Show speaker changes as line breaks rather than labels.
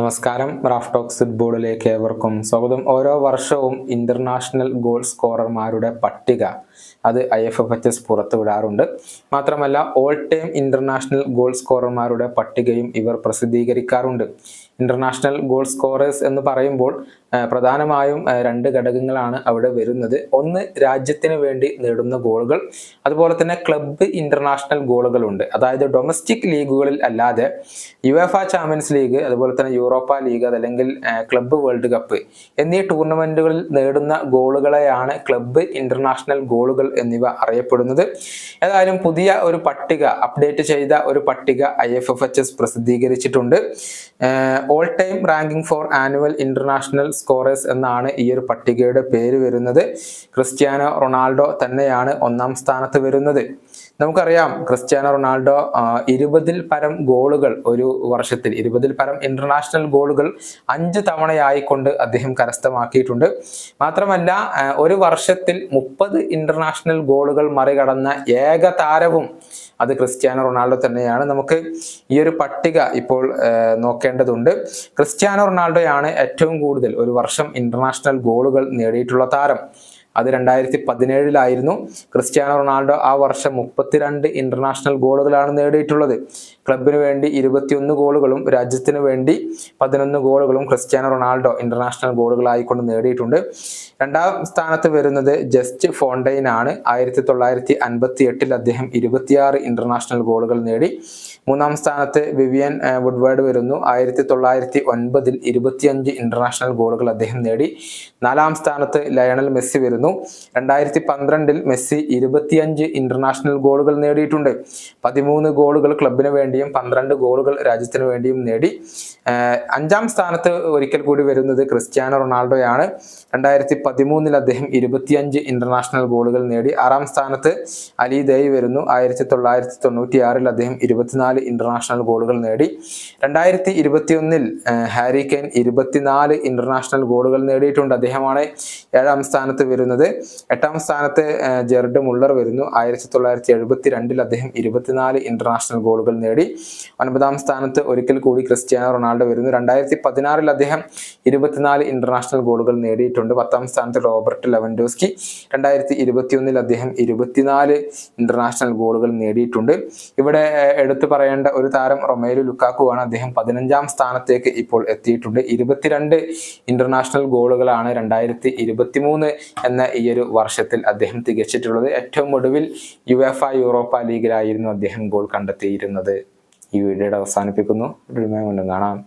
നമസ്കാരം. Raf talks ഫുട്ബോളിലേക്ക് ഏവർക്കും സ്വാഗതം. ഓരോ വർഷവും ഇന്റർനാഷണൽ ഗോൾ സ്കോറർമാരുടെ പട്ടിക അത് I F F H S പുറത്തുവിടാറുണ്ട് മാത്രമല്ല ഓൾ ടൈം ഇന്റർനാഷണൽ ഗോൾ സ്കോറർമാരുടെ പട്ടികയും ഇവർ പ്രസിദ്ധീകരിക്കാറുണ്ട്. ഇന്റർനാഷണൽ ഗോൾ സ്കോറേഴ്സ് എന്ന് പറയുമ്പോൾ പ്രധാനമായും രണ്ട് ഘടകങ്ങളാണ് അവിടെ വരുന്നത്. ഒന്ന് രാജ്യത്തിന് വേണ്ടി നേടുന്ന ഗോളുകൾ അതുപോലെ തന്നെ ക്ലബ്ബ് ഇന്റർനാഷണൽ ഗോളുകളുണ്ട് അതായത് ഡൊമസ്റ്റിക് ലീഗുകളിൽ അല്ലാതെ യുഎഫ ചാമ്പ്യൻസ് ലീഗ് അതുപോലെ തന്നെ യൂറോപ്പ ലീഗ് അതല്ലെങ്കിൽ ക്ലബ്ബ് വേൾഡ് കപ്പ് എന്നീ ടൂർണമെന്റുകളിൽ നേടുന്ന ഗോളുകളെയാണ് ക്ലബ്ബ് ഇന്റർനാഷണൽ ഗോളുകൾ എന്നിവ അറിയപ്പെടുന്നത്. ഏതായാലും പുതിയ ഒരു പട്ടിക അപ്ഡേറ്റ് ചെയ്ത ഒരു പട്ടിക I F F H S പ്രസിദ്ധീകരിച്ചിട്ടുണ്ട്. All time ranking for annual international scorers എന്നാണ് ഈ ഒരു പട്ടികയുടെ പേര് വരുന്നത്. ക്രിസ്ത്യാനോ റൊണാൾഡോ തന്നെയാണ് ഒന്നാം സ്ഥാനത്ത് വരുന്നത്. നമുക്കറിയാം ക്രിസ്ത്യാനോ റൊണാൾഡോ ഇരുപതിൽ പരം ഗോളുകൾ ഒരു വർഷത്തിൽ ഇരുപതിൽ പരം ഇന്റർനാഷണൽ ഗോളുകൾ അഞ്ച് തവണയായിക്കൊണ്ട് അദ്ദേഹം കരസ്ഥമാക്കിയിട്ടുണ്ട്. മാത്രമല്ല ഒരു വർഷത്തിൽ മുപ്പത് ഇന്റർനാഷണൽ ഗോളുകൾ മറികടന്ന ഏക താരവും അത് ക്രിസ്ത്യാനോ റൊണാൾഡോ തന്നെയാണ്. നമുക്ക് ഈ ഒരു പട്ടിക ഇപ്പോൾ നോക്കേണ്ടതുണ്ട്. ക്രിസ്ത്യാനോ റൊണാൾഡോയാണ് ഏറ്റവും കൂടുതൽ ഒരു വർഷം ഇന്റർനാഷണൽ ഗോളുകൾ നേടിയിട്ടുള്ള താരം. അത് രണ്ടായിരത്തി പതിനേഴിലായിരുന്നു ക്രിസ്ത്യാനോ റൊണാൾഡോ ആ വർഷം മുപ്പത്തിരണ്ട് ഇന്റർനാഷണൽ ഗോളുകളാണ് നേടിയിട്ടുള്ളത്. ക്ലബിന് വേണ്ടി ഇരുപത്തിയൊന്ന് ഗോളുകളും രാജ്യത്തിന് വേണ്ടി പതിനൊന്ന് ഗോളുകളും ക്രിസ്ത്യാനോ റൊണാൾഡോ ഇന്റർനാഷണൽ ഗോളുകളായിക്കൊണ്ട് നേടിയിട്ടുണ്ട്. രണ്ടാം സ്ഥാനത്ത് വരുന്നത് ജസ്റ്റ് ഫോണ്ടൈൻ ആണ് ആയിരത്തി തൊള്ളായിരത്തി അൻപത്തി എട്ടിൽ അദ്ദേഹം ഇരുപത്തിയാറ് ഇന്റർനാഷണൽ ഗോളുകൾ നേടി. മൂന്നാം സ്ഥാനത്ത് വിവിയൻ വുഡ്വേർഡ് വരുന്നു. ആയിരത്തി തൊള്ളായിരത്തി ഒൻപതിൽ ഇരുപത്തിയഞ്ച് ഇന്റർനാഷണൽ ഗോളുകൾ അദ്ദേഹം നേടി. നാലാം സ്ഥാനത്ത് ലയണൽ മെസ്സി വരുന്നു. രണ്ടായിരത്തി പന്ത്രണ്ടിൽ മെസ്സി ഇരുപത്തിയഞ്ച് ഇന്റർനാഷണൽ ഗോളുകൾ നേടിയിട്ടുണ്ട്. പതിമൂന്ന് ഗോളുകൾ ക്ലബിന് വേണ്ടിയും പന്ത്രണ്ട് ഗോളുകൾ രാജ്യത്തിന് വേണ്ടിയും നേടി. അഞ്ചാം സ്ഥാനത്ത് ഒരിക്കൽ കൂടി വരുന്നത് ക്രിസ്ത്യാനോ റൊണാൾഡോയാണ്. രണ്ടായിരത്തി പതിമൂന്നിൽ അദ്ദേഹം ഇരുപത്തിയഞ്ച് ഇന്റർനാഷണൽ ഗോളുകൾ നേടി. ആറാം സ്ഥാനത്ത് അലി ദേയ് വരുന്നു. ആയിരത്തി തൊള്ളായിരത്തി തൊണ്ണൂറ്റി ആറിൽ അദ്ദേഹം ഇരുപത്തിനാല് ഇന്റർനാഷണൽ ഗോളുകൾ നേടി. രണ്ടായിരത്തി ഇരുപത്തിയൊന്നിൽ ഹാരി കെയ്ൻ ഇരുപത്തിനാല് ഇന്റർനാഷണൽ ഗോളുകൾ നേടിയിട്ടുണ്ട്. അദ്ദേഹമാണ് ഏഴാം സ്ഥാനത്ത് വരുന്നത്. എട്ടാം സ്ഥാനത്ത് ജെർഡ് മുള്ളർ വരുന്നു. ആയിരത്തി തൊള്ളായിരത്തി എഴുപത്തി രണ്ടിൽ അദ്ദേഹം ഇരുപത്തിനാല് ഇന്റർനാഷണൽ ഗോളുകൾ നേടി. ഒൻപതാം സ്ഥാനത്ത് ഒരിക്കൽ കൂടി ക്രിസ്ത്യാനോ റൊണാൾഡോ വരുന്നു. രണ്ടായിരത്തി പതിനാറിൽ അദ്ദേഹം ഇരുപത്തിനാല് ഇന്റർനാഷണൽ ഗോളുകൾ നേടിയിട്ടുണ്ട്. പത്താം സ്ഥാനത്ത് റോബർട്ട് ലെവൻഡോസ്കി. രണ്ടായിരത്തി ഇരുപത്തിയൊന്നിൽ അദ്ദേഹം ഇരുപത്തിനാല് ഇന്റർനാഷണൽ ഗോളുകൾ നേടിയിട്ടുണ്ട്. ഇവിടെ എടുത്തു പറയേണ്ട ഒരു താരം റൊമേലു ലുക്കാക്കു ആണ് അദ്ദേഹം പതിനഞ്ചാം സ്ഥാനത്തേക്ക് ഇപ്പോൾ എത്തിയിട്ടുണ്ട്. ഇരുപത്തിരണ്ട് ഇന്റർനാഷണൽ ഗോളുകളാണ് രണ്ടായിരത്തി ഇരുപത്തിമൂന്ന് എന്ന ഈ ഒരു വർഷത്തിൽ അദ്ദേഹം തികച്ചിട്ടുള്ളത്. ഏറ്റവും ഒടുവിൽ യു എഫ് യൂറോപ്പ ലീഗിലായിരുന്നു അദ്ദേഹം ഗോൾ കണ്ടെത്തിയിരുന്നത്. ഈ വീഡിയോയുടെ അവസാനിപ്പിക്കുന്നു. കാണാം.